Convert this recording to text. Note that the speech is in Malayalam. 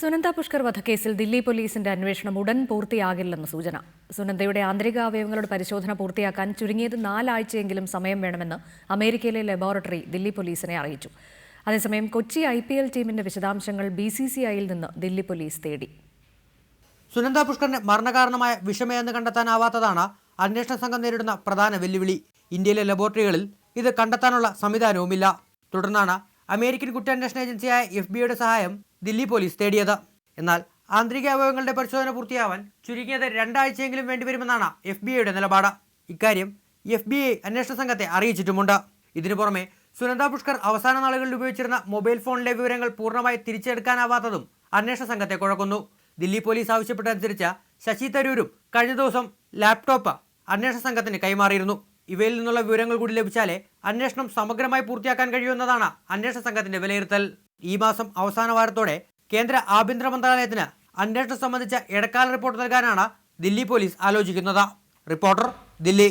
സുനന്ദ പുഷ്കർ വധക്കേസിൽ ദില്ലി പോലീസിന്റെ അന്വേഷണം ഉടൻ പൂർത്തിയാകില്ലെന്ന് സൂചന. സുനന്ദയുടെ ആന്തരിക അവയവങ്ങളുടെ പരിശോധന പൂർത്തിയാക്കാൻ ചുരുങ്ങിയത് നാലാഴ്ചയെങ്കിലും സമയം വേണമെന്ന് അമേരിക്കയിലെ ലബോറട്ടറി ദില്ലി പോലീസിനെ അറിയിച്ചു. അതേസമയം കൊച്ചി ഐ പി എൽ ടീമിന്റെ വിശദാംശങ്ങൾ ബി സി സി ഐയിൽ നിന്ന് ദില്ലി പോലീസ് തേടി. സുനന്ദ പുഷ്കറിന് മരണകാരണമായ വിഷമയെന്ന് കണ്ടെത്താനാവാത്തതാണ് അന്വേഷണ സംഘം നേരിടുന്ന പ്രധാന വെല്ലുവിളി. ഇന്ത്യയിലെ ലബോറട്ടറികളിൽ ഇത് കണ്ടെത്താനുള്ള സംവിധാനവുമില്ല. തുടർന്നാണ് അമേരിക്കൻ കുറ്റാന്വേഷണ ഏജൻസിയായ എഫ് ബിയുടെ സഹായം ദില്ലി പോലീസ് തേടിയത്. എന്നാൽ ആന്തരിക അവയവങ്ങളുടെ പരിശോധന പൂർത്തിയാവാൻ ചുരുങ്ങിയത് രണ്ടാഴ്ചയെങ്കിലും വേണ്ടിവരുമെന്നാണ് എഫ് ബി ഐയുടെ നിലപാട്. ഇക്കാര്യം എഫ് ബി ഐ അന്വേഷണ സംഘത്തെ അറിയിച്ചിട്ടുമുണ്ട്. ഇതിനു പുറമെ സുനന്ദ പുഷ്കർ അവസാന നാളുകളിൽ ഉപയോഗിച്ചിരുന്ന മൊബൈൽ ഫോണിലെ വിവരങ്ങൾ പൂർണമായി തിരിച്ചെടുക്കാനാവാത്തതും അന്വേഷണ സംഘത്തെ കുഴക്കുന്നു. ദില്ലി പോലീസ് ആവശ്യപ്പെട്ടതനുസരിച്ച് ശശി തരൂരും കഴിഞ്ഞ ദിവസം ലാപ്ടോപ്പ് അന്വേഷണ സംഘത്തിന് കൈമാറിയിരുന്നു. ഇവയിൽ നിന്നുള്ള വിവരങ്ങൾ കൂടി ലഭിച്ചാലേ അന്വേഷണം സമഗ്രമായി പൂർത്തിയാക്കാൻ കഴിയുമെന്നതാണ് അന്വേഷണ സംഘത്തിന്റെ വിലയിരുത്തൽ. ഈ മാസം അവസാന വാരത്തോടെ കേന്ദ്ര ആഭ്യന്തര മന്ത്രാലയത്തിന് അന്വേഷണം സംബന്ധിച്ച ഇടക്കാല റിപ്പോർട്ട് നൽകാനാണ് ദില്ലി പോലീസ് ആലോചിക്കുന്നത്. റിപ്പോർട്ടർ ദില്ലി.